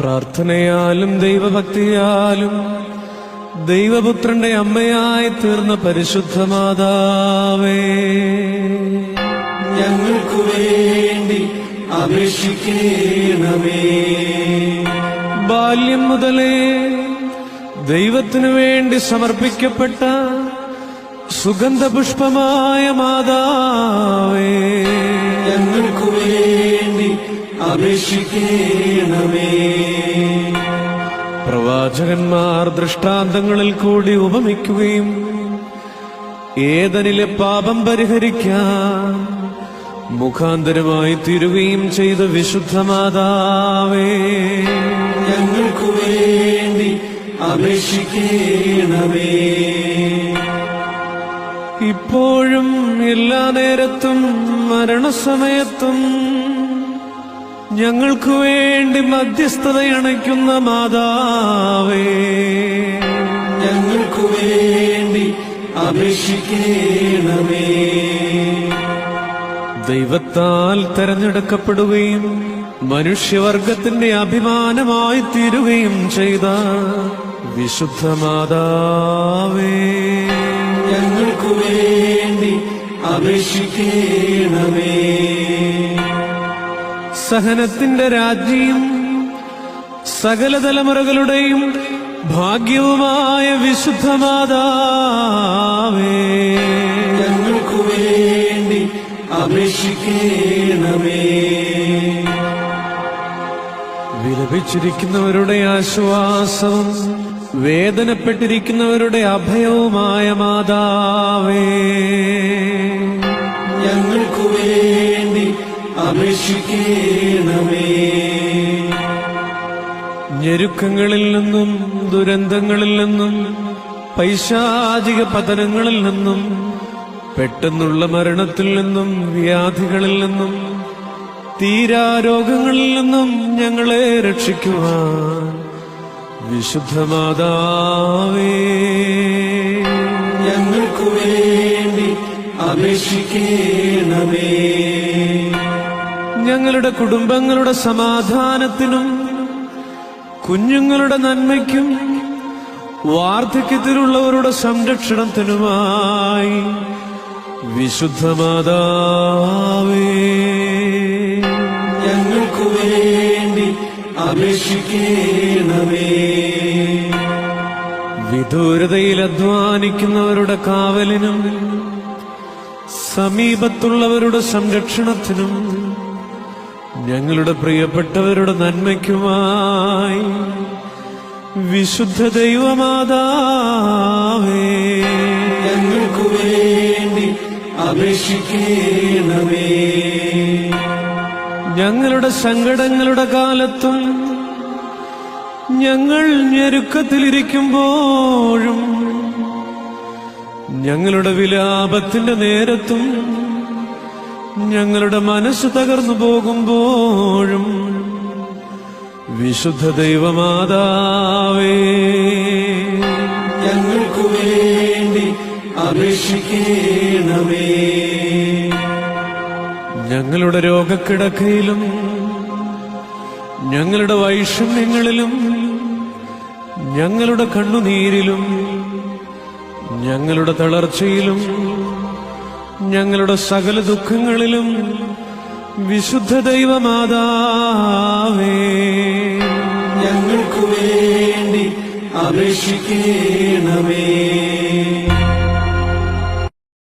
പ്രാർത്ഥനയാലും ദൈവഭക്തിയാലും ദൈവപുത്രന്റെ അമ്മയായി തീർന്ന പരിശുദ്ധ മാതാവേ ഞങ്ങൾക്കു വേണ്ടി അപേക്ഷിക്കണമേ. ബാല്യം മുതലേ ദൈവത്തിനു വേണ്ടി സമർപ്പിക്കപ്പെട്ട സുഗന്ധപുഷ്പമായ മാതാവേ. അപേക്ഷിക്കണമേ. പ്രവാചകന്മാർ ദൃഷ്ടാന്തങ്ങളിൽ കൂടി ഉപമിക്കുകയും ഏതനിലെ പാപം പരിഹരിക്കാൻ മുഖാന്തരമായി തീരുകയും ചെയ്ത വിശുദ്ധ മാതാവേ ഞങ്ങൾക്കു വേണ്ടി അപേക്ഷിക്കണമേ. ഇപ്പോഴും എല്ലാ നേരത്തും മരണസമയത്തും ഞങ്ങൾക്കു വേണ്ടി മധ്യസ്ഥതയണയ്ക്കുന്ന മാതാവേ. ഞങ്ങൾക്കു വേണ്ടി അപേക്ഷിക്കണമേ. ദൈവത്താൽ തെരഞ്ഞെടുക്കപ്പെടുകയും മനുഷ്യവർഗത്തിന്റെ അഭിമാനമായി തീരുകയും ചെയ്ത വിശുദ്ധ മാതാവേ. ഞങ്ങൾക്കു വേണ്ടി അപേക്ഷിക്കണമേ. സഹനത്തിന്റെ രാജ്യം സകല തലമുറകളുടെയും ഭാഗ്യവുമായ വിശുദ്ധ മാതാവേ ഞങ്ങൾക്കു വേണ്ടി അപേക്ഷിക്കണമേ. വിലപിച്ചിരിക്കുന്നവരുടെ ആശ്വാസവും വേദനപ്പെട്ടിരിക്കുന്നവരുടെ അഭയവുമായ മാതാവേ. ഞങ്ങൾക്കു വേണ്ടി ഞെരുക്കങ്ങളിൽ നിന്നും ദുരന്തങ്ങളിൽ നിന്നും പൈശാചിക പതനങ്ങളിൽ നിന്നും പെട്ടെന്നുള്ള മരണത്തിൽ നിന്നും വ്യാധികളിൽ നിന്നും തീരാരോഗങ്ങളിൽ നിന്നും ഞങ്ങളെ രക്ഷിക്കുവാൻ വിശുദ്ധ മാതാവേ ഞങ്ങൾക്കു വേണ്ടി അപേക്ഷിക്കണമേ. ഞങ്ങളുടെ കുടുംബങ്ങളുടെ സമാധാനത്തിനും കുഞ്ഞുങ്ങളുടെ നന്മയ്ക്കും വാർദ്ധക്യത്തിലുള്ളവരുടെ സംരക്ഷണത്തിനുമായി വിശുദ്ധ മാതാവേ ഞങ്ങൾക്കു വേണ്ടി അപേക്ഷിക്കണമേ. വിദൂരതയിൽ അധ്വാനിക്കുന്നവരുടെ കാവലിനും സമീപത്തുള്ളവരുടെ സംരക്ഷണത്തിനും ഞങ്ങളുടെ പ്രിയപ്പെട്ടവരുടെ നന്മയ്ക്കുമായി വിശുദ്ധ ദൈവമാതാവേ ഞങ്ങൾക്കു വേണ്ടി അപേക്ഷിക്കണമേ. ഞങ്ങളുടെ സങ്കടങ്ങളുടെ കാലത്തും ഞങ്ങൾ ഞെരുക്കത്തിലിരിക്കുമ്പോഴും ഞങ്ങളുടെ വിലാപത്തിന്റെ നേരത്തും ഞങ്ങളുടെ മനസ്സ് തകർന്നു പോകുമ്പോഴും വിശുദ്ധ ദൈവമാതാവേ ഞങ്ങൾക്കു വേണ്ടി അപേക്ഷിക്കണമേ. ഞങ്ങളുടെ രോഗക്കിടക്കയിലും ഞങ്ങളുടെ വൈഷമ്യങ്ങളിലും ഞങ്ങളുടെ കണ്ണുനീരിലും ഞങ്ങളുടെ തളർച്ചയിലും ഞങ്ങളുടെ സകല ദുഃഖങ്ങളിലും വിശുദ്ധ ദൈവമാതാവേ. ഞങ്ങൾക്കു വേണ്ടി അപേക്ഷിക്കണമേ.